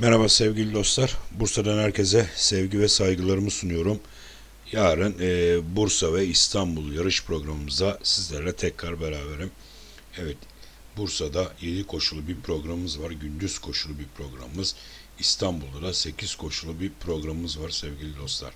Merhaba sevgili dostlar. Bursa'dan herkese sevgi ve saygılarımı sunuyorum. Yarın e, Bursa ve İstanbul yarış programımıza sizlerle tekrar beraberim. Evet, Bursa'da 7 koşulu bir programımız var. Gündüz koşulu bir programımız. İstanbul'da da 8 koşulu bir programımız var sevgili dostlar.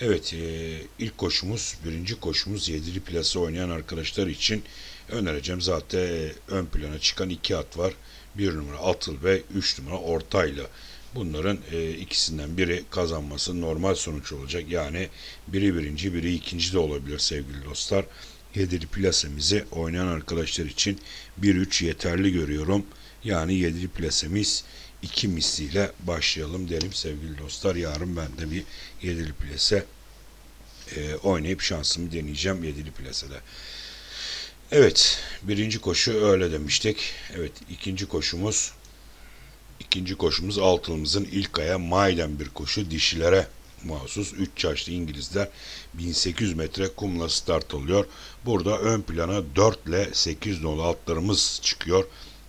Evet, e, ilk koşumuz, birinci koşumuz yedili plası oynayan arkadaşlar için önereceğim. Zaten e, ön plana çıkan iki at var. Bir numara Atıl ve üç numara Ortaylı. Bunların e, ikisinden biri kazanması normal sonuç olacak. Yani biri birinci, biri ikinci de olabilir sevgili dostlar. Yedili plasemizi oynayan arkadaşlar için 1-3 yeterli görüyorum. Yani yedili plasemiz iki misliyle başlayalım derim sevgili dostlar. Yarın ben de bir yedili plase e, oynayıp şansımı deneyeceğim yedili plasede. Evet, birinci koşu öyle demiştik. Evet, ikinci koşumuz ikinci koşumuz altılımızın ilk aya maiden bir koşu dişilere mahsus 3 yaşlı İngilizler 1800 metre kumla start alıyor. Burada ön plana 4 ile 8 nolu atlarımız çıkıyor.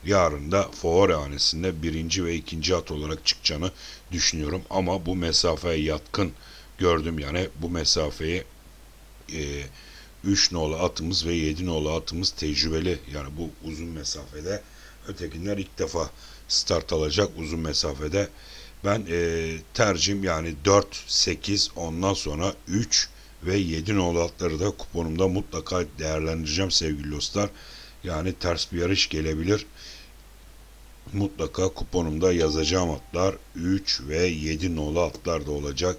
Yarın da favori hanesinde birinci ve ikinci at olarak çıkacağını düşünüyorum. Ama bu mesafeye yatkın gördüm yani bu mesafeyi e, 3 nolu atımız ve 7 nolu atımız tecrübeli. Yani bu uzun mesafede ötekiler ilk defa start alacak uzun mesafede. Ben e, tercihim yani 4, 8 ondan sonra 3 ve 7 nolu atları da kuponumda mutlaka değerlendireceğim sevgili dostlar. Yani ters bir yarış gelebilir. Mutlaka kuponumda yazacağım atlar 3 ve 7 nolu atlar da olacak.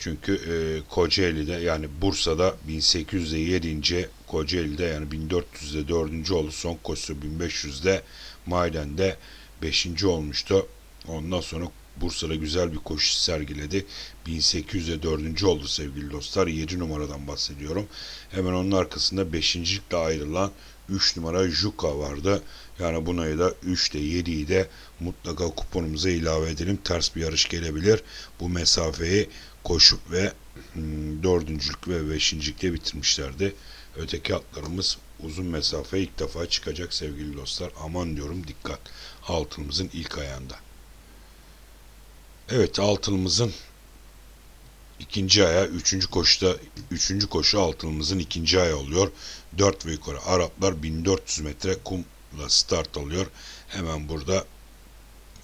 Çünkü e, Kocaeli'de yani Bursa'da 1800'de 7. Kocaeli'de yani 1400'de 4. oldu. Son koşusu 1500'de Maiden'de 5. olmuştu. Ondan sonra Bursa'da güzel bir koşu sergiledi. 1800'de 4. oldu sevgili dostlar. 7 numaradan bahsediyorum. Hemen onun arkasında 5. ile ayrılan 3 numara Juka vardı. Yani buna da 3 de 7'yi de mutlaka kuponumuza ilave edelim. Ters bir yarış gelebilir. Bu mesafeyi koşup ve hmm, dördüncülük ve beşincilikte bitirmişlerdi. Öteki atlarımız uzun mesafe ilk defa çıkacak sevgili dostlar. Aman diyorum dikkat. Altınımızın ilk ayağında. Evet altınımızın ikinci aya, üçüncü koşuda, üçüncü koşu altınımızın ikinci aya oluyor. Dört ve yukarı Araplar 1400 metre kumla start alıyor. Hemen burada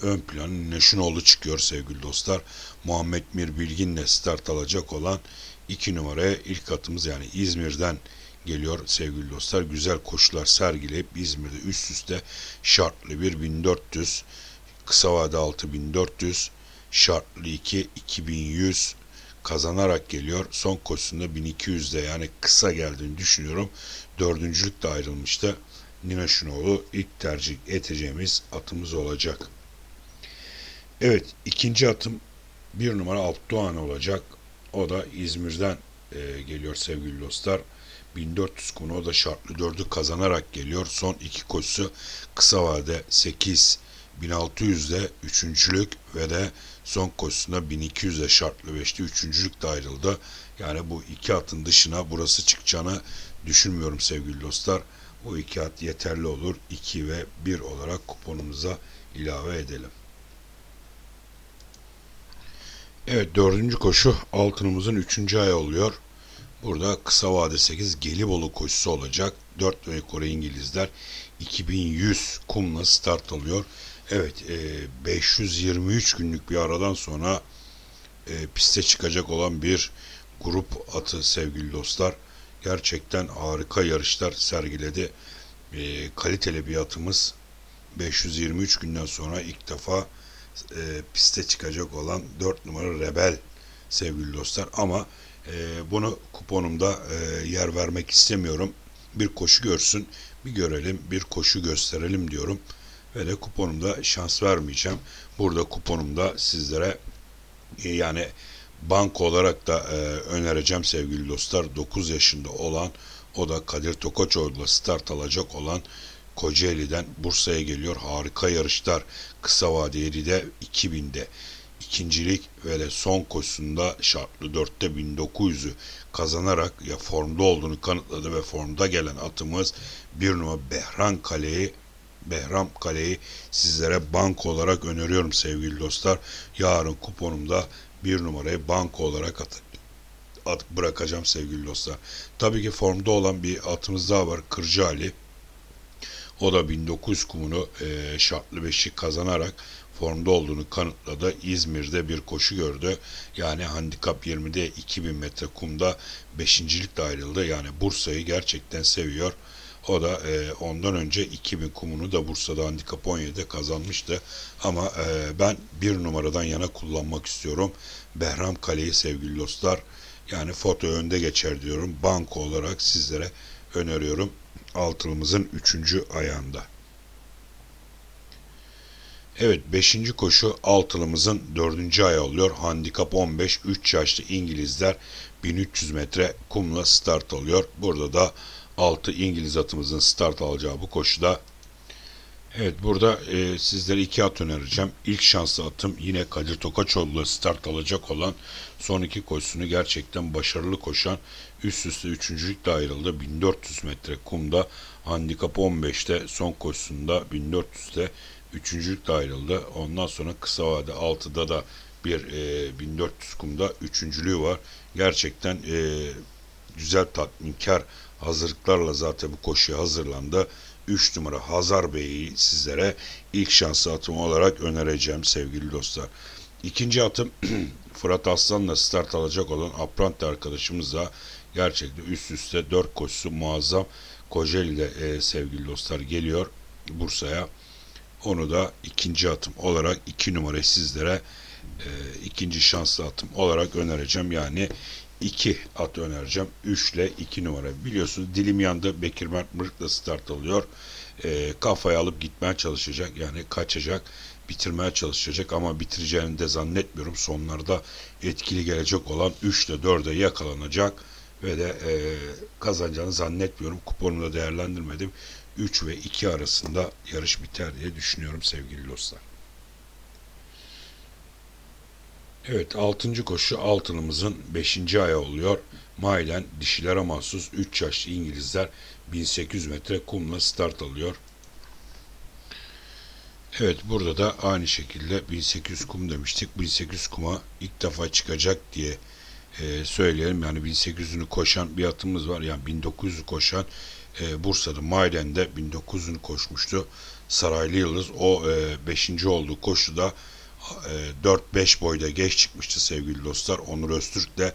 ön planın Neşinoğlu çıkıyor sevgili dostlar. Muhammed Mir Bilgin'le start alacak olan 2 numaraya ilk atımız yani İzmir'den geliyor sevgili dostlar. Güzel koşular sergileyip İzmir'de üst üste şartlı bir 1400, kısa vade 6400, şartlı 2 2100 kazanarak geliyor. Son koşusunda 1200'de yani kısa geldiğini düşünüyorum. Dördüncülük de ayrılmıştı. Nina Şunoğlu ilk tercih edeceğimiz atımız olacak. Evet ikinci atım bir numara Alpdoğan olacak. O da İzmir'den e, geliyor sevgili dostlar. 1400 konu o da şartlı dördü kazanarak geliyor. Son iki koşusu kısa vade 8 1600'de üçüncülük ve de son koşusunda 1200'de şartlı 5'te üçüncülük de ayrıldı. Yani bu iki atın dışına burası çıkacağını düşünmüyorum sevgili dostlar. Bu iki at yeterli olur. 2 ve 1 olarak kuponumuza ilave edelim. Evet dördüncü koşu altınımızın üçüncü ayı oluyor. Burada kısa vade 8 Gelibolu koşusu olacak. 4 ve Kore İngilizler 2100 kumla start alıyor. Evet e, 523 günlük bir aradan sonra e, piste çıkacak olan bir grup atı sevgili dostlar. Gerçekten harika yarışlar sergiledi. E, kaliteli bir atımız 523 günden sonra ilk defa e, piste çıkacak olan 4 numara Rebel sevgili dostlar. Ama e, bunu kuponumda e, yer vermek istemiyorum. Bir koşu görsün, bir görelim, bir koşu gösterelim diyorum. Ve de kuponumda şans vermeyeceğim. Burada kuponumda sizlere e, yani bank olarak da e, önereceğim sevgili dostlar. 9 yaşında olan o da Kadir Tokoçoğlu'la start alacak olan Kocaeli'den Bursa'ya geliyor. Harika yarışlar. Kısa vade 7'de 2000'de ikincilik ve de son koşusunda şartlı 4'te 1900'ü kazanarak ya formda olduğunu kanıtladı ve formda gelen atımız bir numara Behran Kale'yi Behram Kale'yi sizlere banko olarak öneriyorum sevgili dostlar. Yarın kuponumda bir numarayı banko olarak at, at bırakacağım sevgili dostlar. Tabii ki formda olan bir atımız daha var. Kırcı Ali. O da 1900 kumunu e, şartlı beşi kazanarak formda olduğunu kanıtladı. İzmir'de bir koşu gördü. Yani handikap 20'de 2000 metre kumda beşincilikle ayrıldı. Yani Bursa'yı gerçekten seviyor. O da e, ondan önce 2000 kumunu da Bursa'da handikap 17'de kazanmıştı. Ama e, ben bir numaradan yana kullanmak istiyorum. Behram Kale'yi sevgili dostlar. Yani foto önde geçer diyorum. Banko olarak sizlere öneriyorum. Altılımızın 3. ayağında. Evet 5. koşu altılımızın 4. ayağı oluyor. Handikap 15 3 yaşlı İngilizler 1300 metre kumla start alıyor. Burada da 6 İngiliz atımızın start alacağı bu koşuda Evet burada e, sizlere iki at önereceğim. İlk şanslı atım yine Kadir Tokaçoğlu'la start alacak olan son iki koşusunu gerçekten başarılı koşan üst üste üçüncülükle ayrıldı. 1400 metre kumda handikap 15'te son koşusunda 1400'te üçüncülükle ayrıldı. Ondan sonra kısa vade 6'da da bir e, 1400 kumda üçüncülüğü var. Gerçekten e, güzel tatminkar hazırlıklarla zaten bu koşuya hazırlandı. 3 numara Hazar Bey'i sizlere ilk şanslı atım olarak önereceğim sevgili dostlar. İkinci atım Fırat Aslan'la start alacak olan Aprante arkadaşımız da gerçekten üst üste 4 koşusu muazzam Kocaeli'de e, sevgili dostlar geliyor Bursa'ya. Onu da ikinci atım olarak 2 numarayı sizlere e, ikinci şanslı atım olarak önereceğim. Yani 2 at önereceğim. 3 ile 2 numara. Biliyorsunuz dilim yandı. Bekir Mert Mırık'la start alıyor. E, kafaya alıp gitmeye çalışacak. Yani kaçacak. Bitirmeye çalışacak ama bitireceğini de zannetmiyorum. Sonlarda etkili gelecek olan 3 ile 4'e yakalanacak ve de e, kazanacağını zannetmiyorum. Kuponunu da değerlendirmedim. 3 ve 2 arasında yarış biter diye düşünüyorum sevgili dostlar. Evet 6. koşu altınımızın 5. ayağı oluyor. Mailen dişilere mahsus 3 yaşlı İngilizler 1800 metre kumla start alıyor. Evet burada da aynı şekilde 1800 kum demiştik. 1800 kuma ilk defa çıkacak diye e, söyleyelim. Yani 1800'ünü koşan bir atımız var. Yani 1900'ü koşan e, Bursa'da Mailen'de 1900'ünü koşmuştu. Saraylı Yıldız o 5. E, olduğu koşuda 4-5 boyda geç çıkmıştı sevgili dostlar. Onur Öztürk de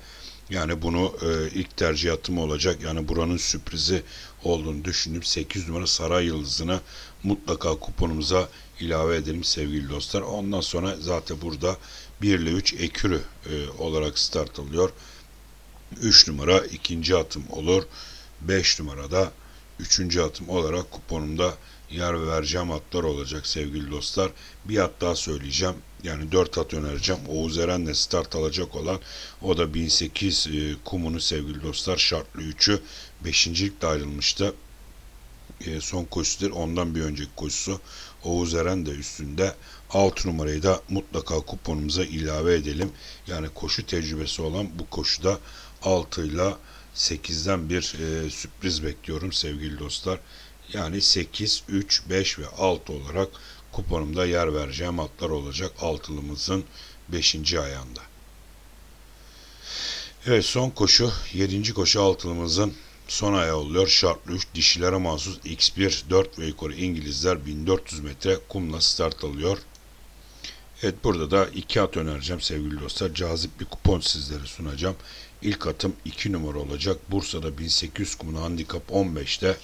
yani bunu e, ilk tercih atımı olacak. Yani buranın sürprizi olduğunu düşündüm. 8 numara Saray Yıldızı'na mutlaka kuponumuza ilave edelim sevgili dostlar. Ondan sonra zaten burada 1 ile 3 ekürü e, olarak start alıyor. 3 numara ikinci atım olur. 5 numarada üçüncü atım olarak kuponumda yer vereceğim atlar olacak sevgili dostlar. Bir at daha söyleyeceğim. Yani 4 at önereceğim. Oğuz Eren'le start alacak olan o da 1008 e, kumunu sevgili dostlar. Şartlı 3'ü 5. ligde ayrılmıştı. E, son koşudur. Ondan bir önceki koşusu. Oğuz Eren de üstünde. 6 numarayı da mutlaka kuponumuza ilave edelim. Yani koşu tecrübesi olan bu koşuda 6 ile 8'den bir e, sürpriz bekliyorum sevgili dostlar. Yani 8, 3, 5 ve 6 olarak kuponumda yer vereceğim atlar olacak altılımızın 5. ayağında. Evet son koşu 7. koşu altılımızın son ayağı oluyor. Şartlı 3 dişilere mahsus X1 4 ve yukarı İngilizler 1400 metre kumla start alıyor. Evet burada da iki at önereceğim sevgili dostlar. Cazip bir kupon sizlere sunacağım. İlk atım 2 numara olacak. Bursa'da 1800 kumuna handikap 15'te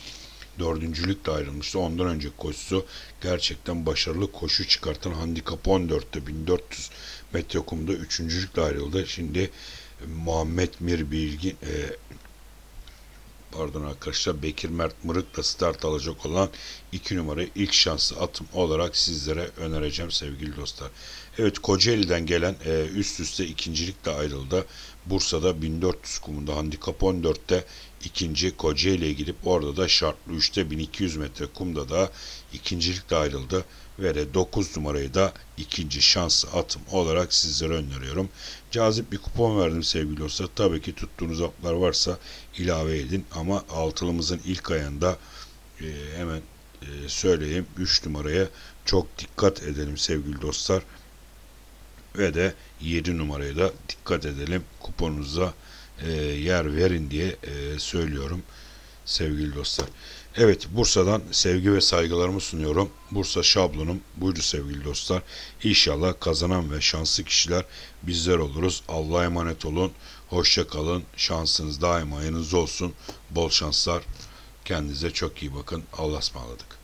dördüncülükle ayrılmıştı. Ondan önce koşusu gerçekten başarılı koşu çıkartan handikap 14'te 1400 metre kumda üçüncülükle ayrıldı. Şimdi Muhammed Mir Bilgin e, pardon arkadaşlar Bekir Mert Mırık da start alacak olan 2 numara ilk şanslı atım olarak sizlere önereceğim sevgili dostlar. Evet Kocaeli'den gelen e, üst üste ikincilikle ayrıldı. Bursa'da 1400 kumunda handikap 14'te ikinci Kocaeli'ye gidip orada da şartlı 3'te 1200 metre kumda da ikincilikle ayrıldı ve de 9 numarayı da ikinci şanslı atım olarak sizlere öneriyorum. Cazip bir kupon verdim sevgili dostlar. Tabii ki tuttuğunuz atlar varsa ilave edin ama altılımızın ilk ayında e, hemen e, söyleyeyim. 3 numaraya çok dikkat edelim sevgili dostlar. Ve de 7 numaraya da dikkat edelim. Kuponunuza e, yer verin diye e, söylüyorum sevgili dostlar. Evet Bursa'dan sevgi ve saygılarımı sunuyorum. Bursa şablonum buydu sevgili dostlar. İnşallah kazanan ve şanslı kişiler bizler oluruz. Allah'a emanet olun. Hoşça kalın. Şansınız daima yanınızda olsun. Bol şanslar. Kendinize çok iyi bakın. Allah'a ısmarladık.